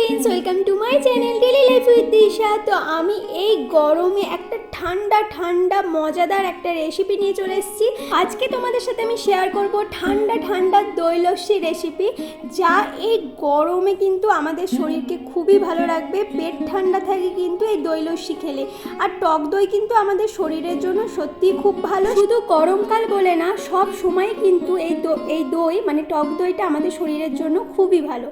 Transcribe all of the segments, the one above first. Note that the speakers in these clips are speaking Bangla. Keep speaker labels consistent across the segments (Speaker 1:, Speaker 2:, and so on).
Speaker 1: Friends welcome to my channel daily life with Disha তো আমি এই গরমে একটা ঠান্ডা ঠান্ডা, মজাদার একটা রেসিপি নিয়ে চলে এসেছি। আজকে তোমাদের সাথে আমি শেয়ার করব ঠান্ডা ঠান্ডা দই রেসিপি যা এই গরমে কিন্তু আমাদের শরীরকে খুবই ভালো রাখবে, পেট ঠান্ডা থাকে কিন্তু এই দই খেলে। আর টক দই কিন্তু আমাদের শরীরের জন্য সত্যিই খুব ভালো। শুধু গরমকাল বলে না, সব সময় কিন্তু এই এই দই মানে টক দইটা আমাদের শরীরের জন্য খুবই ভালো।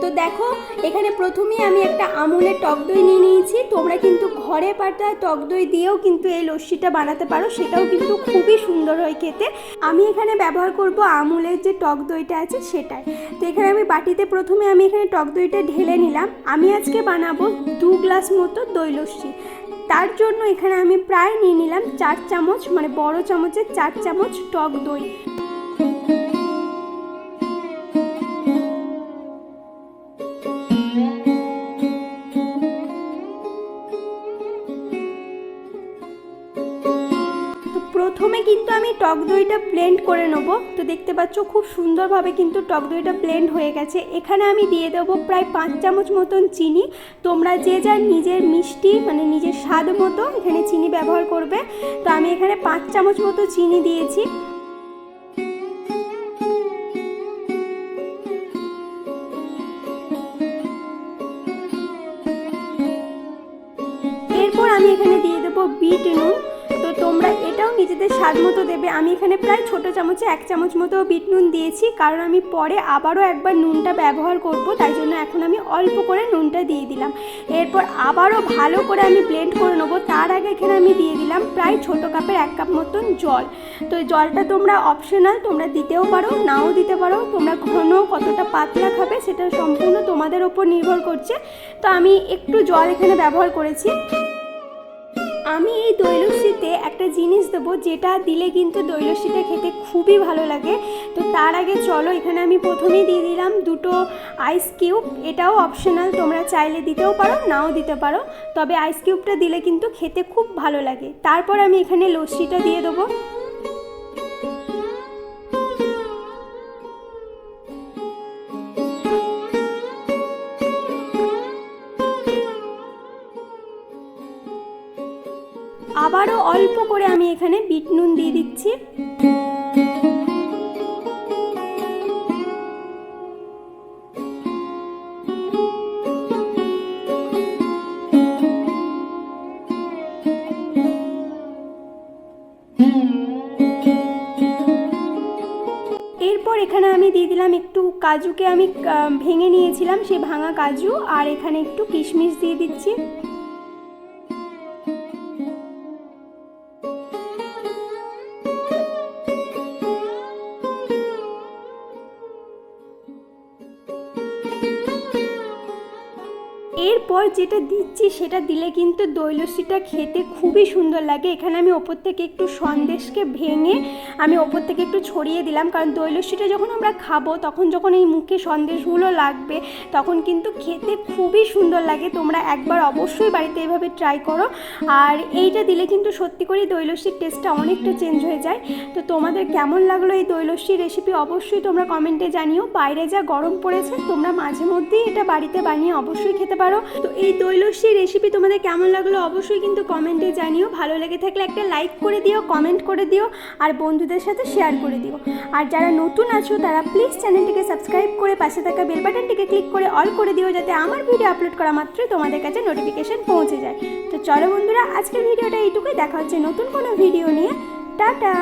Speaker 1: তো দেখো, এখানে প্রথমেই আমি একটা আমুলের টক দই নিয়ে নিয়েছি। তোমরা কিন্তু ঘরে পাতা টক দই দিয়েও কিন্তু এই লস্যিটা বানাতে পারো, সেটাও কিন্তু খুবই সুন্দর হয় খেতে। আমি এখানে ব্যবহার করব আমুলের যে টক দইটা আছে সেটাই। তো এখানে আমি বাটিতে প্রথমে আমি এখানে টক দইটা ঢেলে নিলাম। আমি আজকে বানাবো দু গ্লাস মতো দই লস্যি। তার জন্য এখানে আমি প্রায় নিয়ে নিলাম চার চামচ মানে বড় চামচের চার চামচ টক দই। প্রথমে কিন্তু আমি টক দইটা ব্লেন্ড করে নেব। তো দেখতে পাচ্ছ খুব সুন্দরভাবে কিন্তু টক দইটা ব্লেন্ড হয়ে গেছে। এখানে আমি দিয়ে দেবো প্রায় পাঁচ চামচ মতন চিনি। তোমরা যে যার নিজের মিষ্টি মানে নিজের স্বাদ মতো এখানে চিনি ব্যবহার করবে। তো আমি এখানে পাঁচ চামচ মতো চিনি দিয়েছি। এরপর আমি এখানে দিয়ে দেবো বিট নুন। তোমরা এটাও নিজেদের স্বাদ মতো দেবে। আমি এখানে প্রায় ছোট চামচে এক চামচ মতো বিট নুন দিয়েছি, কারণ আমি পরে আবারও একবার নুনটা ব্যবহার করব, তাই জন্য এখন আমি অল্প করে নুনটা দিয়ে দিলাম। এরপর আবারও ভালো করে আমি ব্লেন্ড করে নেব। তার আগে এখানে আমি দিয়ে দিলাম প্রায় ছোট কাপের এক কাপ মতন জল। তো জলটা তোমরা অপশনাল তোমরা দিতেও পারো, নাও দিতে পারো। তোমরা ঘন কতটা পাতলা খাবে সেটা সম্পূর্ণ তোমাদের ওপর নির্ভর করছে। তো আমি একটু জল এখানে ব্যবহার করেছি। আমি এই দৈলস্যিতে একটা জিনিস দেবো, যেটা দিলে কিন্তু দৈলস্যিটা খেতে খুবই ভালো লাগে। তো তার আগে চলো, এখানে আমি প্রথমেই দিয়ে দিলাম দুটো আইস কিউব এটাও অপশনাল তোমরা চাইলে দিতেও পারো, নাও দিতে পারো। তবে আইস কিউবটা দিলে কিন্তু খেতে খুব ভালো লাগে। তারপর আমি এখানে লস্যিটা দিয়ে দেবো। আবারও অল্প করে আমি এখানে বিট নুন দিয়ে দিচ্ছি। এরপর এখানে আমি দিয়ে দিলাম একটু কাজুকে আমি ভেঙে নিয়েছিলাম সেই ভাঙা কাজু, আর এখানে একটু কিশমিশ দিয়ে দিচ্ছি। এরপর যেটা দিচ্ছি সেটা দিলে কিন্তু দই খেতে খুবই সুন্দর লাগে। এখানে আমি ওপর থেকে একটু সন্দেশকে ভেঙে আমি ওপর থেকে একটু ছড়িয়ে দিলাম। কারণ দই যখন আমরা খাব, তখন যখন এই মুখে সন্দেশগুলো লাগবে, তখন কিন্তু খেতে খুবই সুন্দর লাগে। তোমরা একবার অবশ্যই বাড়িতে এভাবে ট্রাই করো। আর এইটা দিলে কিন্তু সত্যি করেই দই লস্যির টেস্টটা অনেকটা চেঞ্জ হয়ে যায়। তো তোমাদের কেমন লাগল এই দই রেসিপি অবশ্যই তোমরা কমেন্টে জানিও। বাইরে যা গরম পড়েছে, তোমরা মাঝে মধ্যেই এটা বাড়িতে বানিয়ে অবশ্যই খেতে পারো। তো এই দই রেসিপি তোমাদের কেমন লাগল অবশ্যই কিন্তু কমেন্টে জানিও। ভালো লেগে থাকলে একটা লাইক করে দিও কমেন্ট করে দিও, আর বন্ধুদের সাথে শেয়ার করে দিও। আর যারা নতুন আছো, তারা প্লিজ চ্যানেলটিকে সাবস্ক্রাইব করে পাশে থাকা বেল বাটনটিকে ক্লিক করে অল করে দিও, যাতে আমার ভিডিও আপলোড করা মাত্রই তোমাদের কাছে নোটিফিকেশন পৌঁছে যায়। তো চলো বন্ধুরা, আজকের ভিডিওটা এইটুকুই। দেখা হচ্ছে নতুন কোনো ভিডিও নিয়ে। টাটা!